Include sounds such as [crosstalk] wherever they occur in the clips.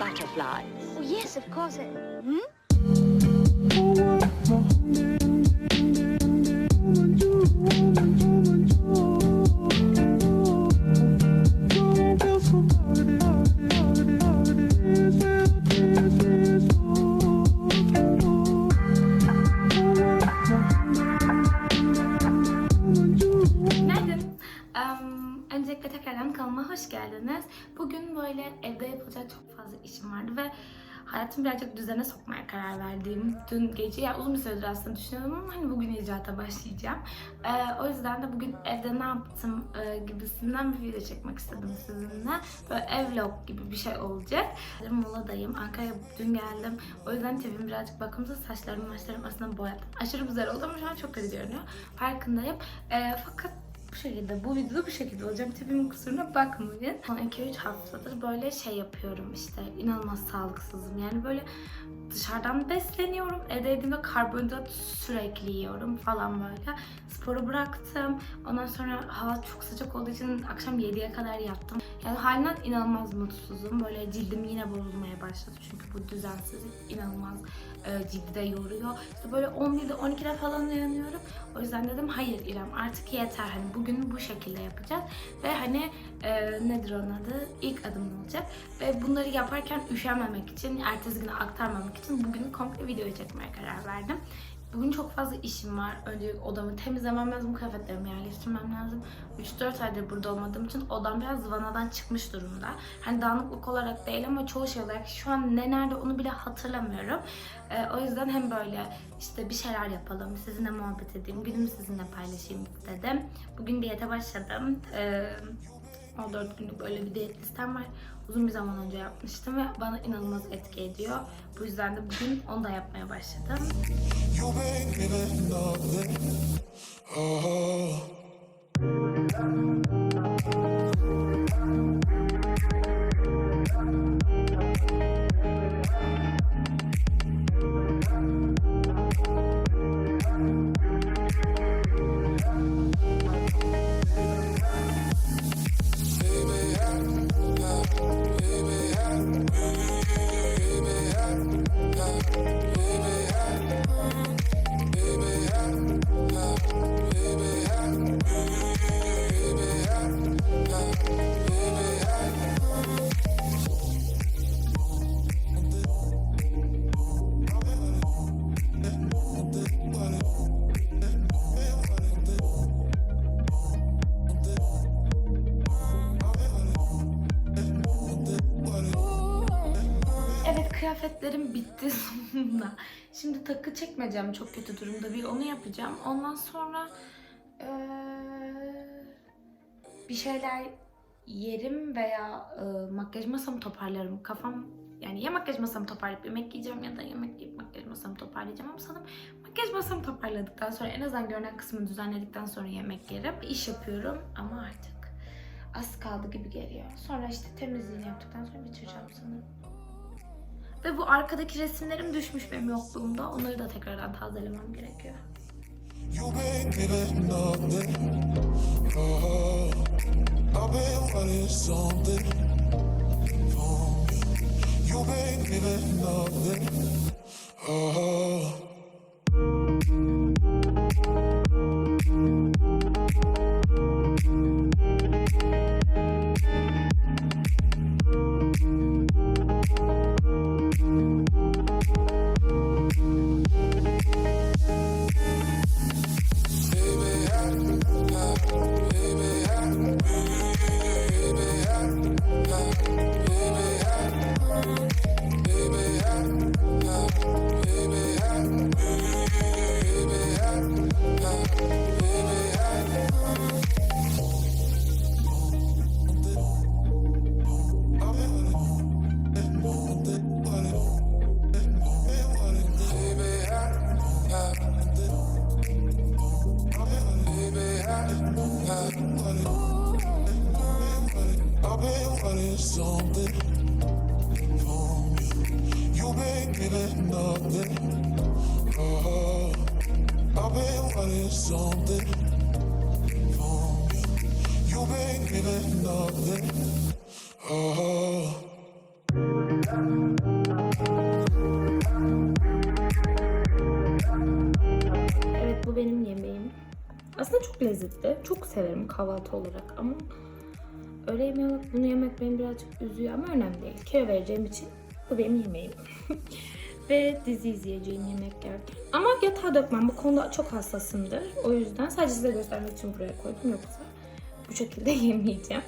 butterfly. Oh, yes, of course. Hmm? Tekrardan kanalıma hoş geldiniz. Bugün böyle evde yapılacak çok fazla işim vardı ve hayatımı birazcık düzene sokmaya karar verdiğim dün gece ya uzun bir süredir aslında düşünüyordum ama hani bugün icraata başlayacağım. Ee, o yüzden de bugün evde ne yaptım e, gibisinden bir video çekmek istedim sizinle. Böyle ev vlog gibi bir şey olacak. Muğla'dayım. Ankara'ya dün geldim. O yüzden tipim birazcık bakımsız. Saçlarım maçlarım aslında boyattım. Aşırı güzel oldu ama şu an çok kötü görünüyor. Farkındayım. Ee, fakat bu şekilde, bu videoda bu şekilde olacağım. Tipimin kusuruna bakmayın. Son 2-3 haftadır böyle şey yapıyorum işte. İnanılmaz sağlıksızım. Yani böyle dışarıdan besleniyorum. Evde yediğimde karbonhidrat sürekli yiyorum falan böyle. Sporu bıraktım. Ondan sonra hava çok sıcak olduğu için akşam 7'ye kadar yattım. Yani halinden inanılmaz mutsuzum. Böyle cildim yine bozulmaya başladı. Çünkü bu düzensizlik inanılmaz e, cildi de yoruyor. İşte böyle 11'de 12'de falan uyanıyorum. O yüzden dedim hayır İrem artık yeter. Hani bugün bu şekilde yapacağız. Ve hani e, nedir onun adı? İlk adım olacak. Ve bunları yaparken üşenmemek için, ertesi güne aktarmamak için bugün komple video çekmeye karar verdim. Bugün çok fazla işim var. Önce odamı temizlemem lazım, kıyafetlerimi yerleştirmem lazım. 3-4 aydır burada olmadığım için odam biraz zıvanadan çıkmış durumda. Hani dağınıklık olarak değil ama çoğu şey olarak şu an ne nerede onu bile hatırlamıyorum. Ee, o yüzden hem böyle işte bir şeyler yapalım, sizinle muhabbet edeyim, günümü sizinle paylaşayım dedim. Bugün diyete başladım. Ee, 14 günlük böyle bir diyet listem var. Uzun bir zaman önce yapmıştım ve bana inanılmaz etki ediyor. Bu yüzden de bugün onu da yapmaya başladım. Kıyafetlerim bitti [laughs] sonunda. Şimdi takı çekmeyeceğim çok kötü durumda. Bir onu yapacağım. Ondan sonra eee, bir şeyler yerim veya eee, makyaj masamı toparlarım. Kafam yani ya makyaj masamı toparlayıp yemek yiyeceğim ya da yemek yiyip makyaj masamı toparlayacağım ama sanırım makyaj masamı toparladıktan sonra en azından görünen kısmını düzenledikten sonra yemek yerim. İş yapıyorum ama artık az kaldı gibi geliyor. Sonra işte temizliğini yaptıktan sonra bitireceğim sanırım. Ve bu arkadaki resimlerim düşmüş benim yokluğumda. Onları da tekrardan tazelemem gerekiyor. you me let nothing. Oh, I've been. Evet bu benim yemeğim. Aslında çok lezzetli. Çok severim kahvaltı olarak ama öğle yemeği olarak bunu yemek beni birazcık üzüyor ama önemli değil. Kilo vereceğim için bu benim yemeğim. [laughs] Ve dizi izleyeceğim yemek yerken. Ama yatağa dökmem. Bu konuda çok hassasımdır. O yüzden sadece size göstermek için buraya koydum. Yoksa bu şekilde [laughs] yemeyeceğim.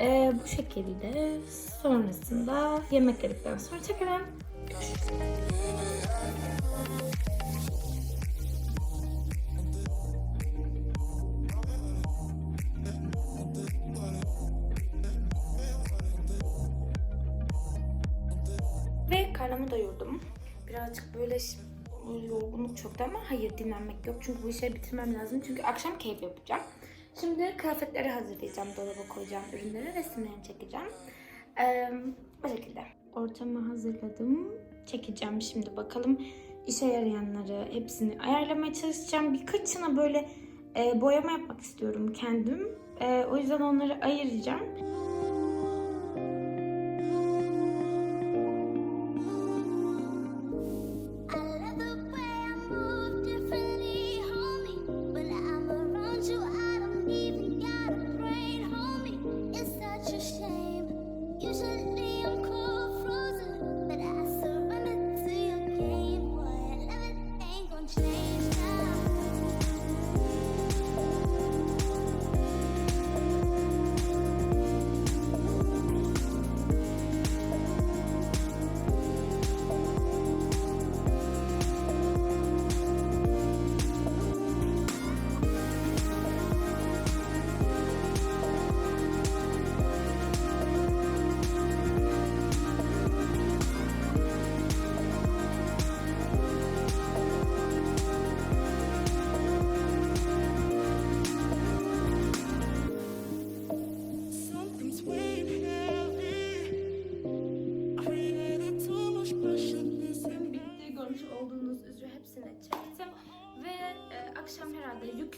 Ee, bu şekilde sonrasında yemek yedikten sonra tekrar görüşürüz. Birazcık böyle yorgunluk çöktü ama hayır dinlenmek yok. Çünkü bu işleri bitirmem lazım. Çünkü akşam keyif yapacağım. Şimdi kıyafetleri hazırlayacağım. Dolaba koyacağım ürünleri. Resimlerini çekeceğim. Ee, bu şekilde. Ortamı hazırladım. Çekeceğim şimdi bakalım. işe yarayanları hepsini ayarlamaya çalışacağım. Birkaçına böyle e, boyama yapmak istiyorum kendim. E, o yüzden onları ayıracağım.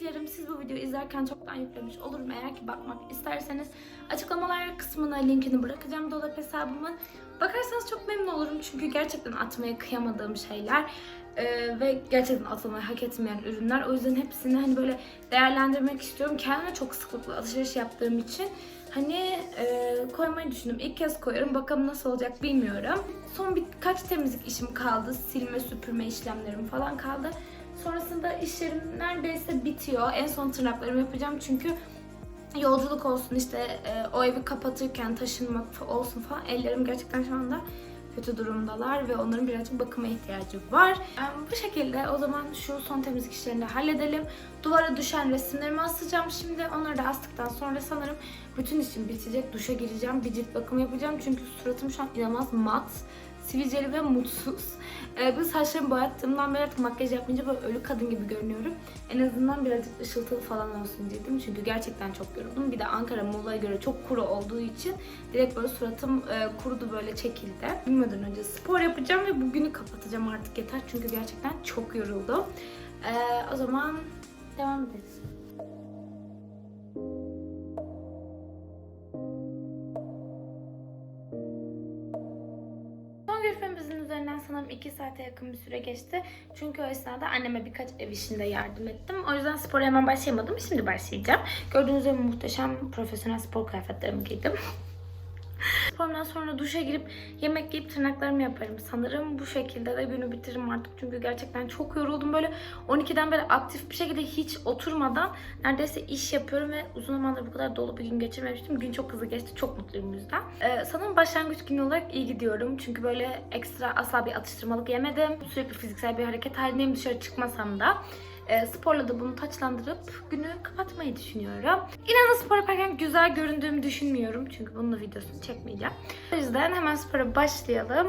Yüklerim. Siz bu videoyu izlerken çoktan yüklemiş olurum. Eğer ki bakmak isterseniz açıklamalar kısmına linkini bırakacağım dolap hesabımın. Bakarsanız çok memnun olurum. Çünkü gerçekten atmaya kıyamadığım şeyler. e, ve gerçekten atılmayı hak etmeyen ürünler. O yüzden hepsini hani böyle değerlendirmek istiyorum. Kendime çok sıklıkla alışveriş yaptığım için hani e, koymayı düşündüm. İlk kez koyuyorum. Bakalım nasıl olacak bilmiyorum. Son birkaç temizlik işim kaldı. Silme, süpürme işlemlerim falan kaldı. Sonrasında işlerim neredeyse bitiyor. En son tırnaklarımı yapacağım çünkü yolculuk olsun işte e, o evi kapatırken taşınmak olsun falan ellerim gerçekten şu anda kötü durumdalar ve onların birazcık bakıma ihtiyacı var. E, bu şekilde o zaman şu son temizlik işlerini de halledelim. Duvara düşen resimlerimi asacağım şimdi. Onları da astıktan sonra sanırım bütün işim bitecek. Duşa gireceğim. Bir cilt bakımı yapacağım. Çünkü suratım şu an inanılmaz mat, sivilceli ve mutsuz. Ee, bu saçlarımı boyattığımdan beri artık makyaj yapmayınca böyle ölü kadın gibi görünüyorum. En azından birazcık ışıltılı falan olsun dedim. Çünkü gerçekten çok yoruldum. Bir de Ankara Muğla'ya göre çok kuru olduğu için direkt böyle suratım e, kurudu böyle çekildi. Bilmeden önce spor yapacağım ve bugünü kapatacağım artık yeter. Çünkü gerçekten çok yoruldum. Ee, o zaman devam ederiz. Görüşmemizin üzerinden sanırım 2 saate yakın bir süre geçti. Çünkü o esnada anneme birkaç ev işinde yardım ettim. O yüzden spora hemen başlayamadım. Şimdi başlayacağım. Gördüğünüz gibi muhteşem profesyonel spor kıyafetlerimi giydim. Sporumdan sonra duşa girip yemek yiyip tırnaklarımı yaparım. Sanırım bu şekilde de günü bitiririm artık. Çünkü gerçekten çok yoruldum. Böyle 12'den beri aktif bir şekilde hiç oturmadan neredeyse iş yapıyorum ve uzun zamandır bu kadar dolu bir gün geçirmemiştim. Gün çok hızlı geçti. Çok mutluyum yüzden. Ee, sanırım başlangıç günü olarak iyi gidiyorum. Çünkü böyle ekstra asla bir atıştırmalık yemedim. Sürekli fiziksel bir hareket halindeyim dışarı çıkmasam da. E, sporla da bunu taçlandırıp günü kapatmayı düşünüyorum. İnanın spor yaparken güzel göründüğümü düşünmüyorum. Çünkü bunun da videosunu çekmeyeceğim. O yüzden hemen spora başlayalım.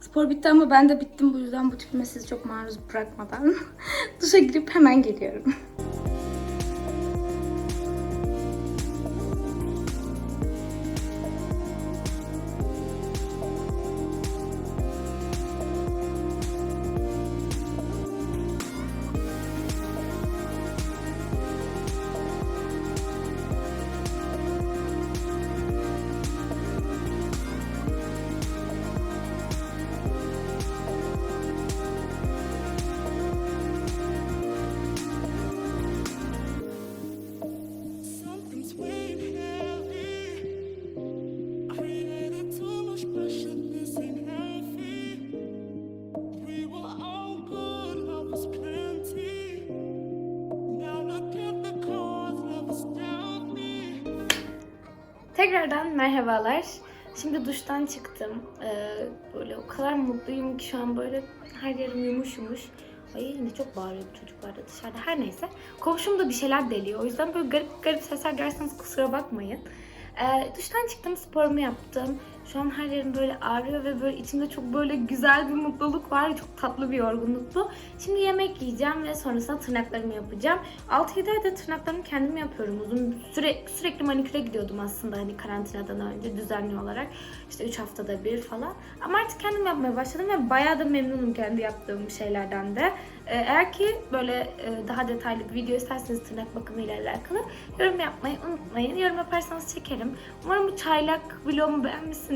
Spor bitti ama ben de bittim. Bu yüzden bu tipime sizi çok maruz bırakmadan [laughs] duşa girip hemen geliyorum. Tekrardan merhabalar. Şimdi duştan çıktım. Ee, böyle o kadar mutluyum ki şu an böyle her yerim yumuş yumuş. Ay yine çok bağırıyor bu çocuklar da dışarıda. Her neyse. Komşum da bir şeyler deliyor. O yüzden böyle garip garip sesler görürseniz kusura bakmayın. Ee, duştan çıktım, sporumu yaptım. Şu an her yerim böyle ağrıyor ve böyle içimde çok böyle güzel bir mutluluk var. Çok tatlı bir yorgunluk bu. Şimdi yemek yiyeceğim ve sonrasında tırnaklarımı yapacağım. 6-7 ayda tırnaklarımı kendim yapıyorum. Uzun süre, sürekli maniküre gidiyordum aslında hani karantinadan önce düzenli olarak. İşte 3 haftada bir falan. Ama artık kendim yapmaya başladım ve bayağı da memnunum kendi yaptığım şeylerden de. Ee, Eğer ki böyle e, daha detaylı bir video isterseniz tırnak bakımı ile alakalı yorum yapmayı unutmayın. Yorum yaparsanız çekerim. Umarım bu çaylak vlogumu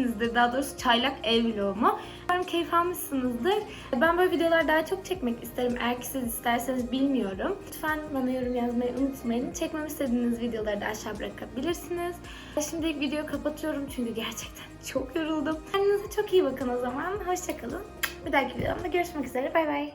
beğenmişsinizdir. Daha doğrusu çaylak ev vlogumu. Umarım keyif almışsınızdır. Ben böyle videolar daha çok çekmek isterim. Eğer ki siz isterseniz bilmiyorum. Lütfen bana yorum yazmayı unutmayın. Çekmemi istediğiniz videoları da aşağı bırakabilirsiniz. Şimdi videoyu kapatıyorum çünkü gerçekten [laughs] çok yoruldum. Kendinize çok iyi bakın o zaman. Hoşçakalın. Bir dahaki videomda görüşmek üzere. Bay bay.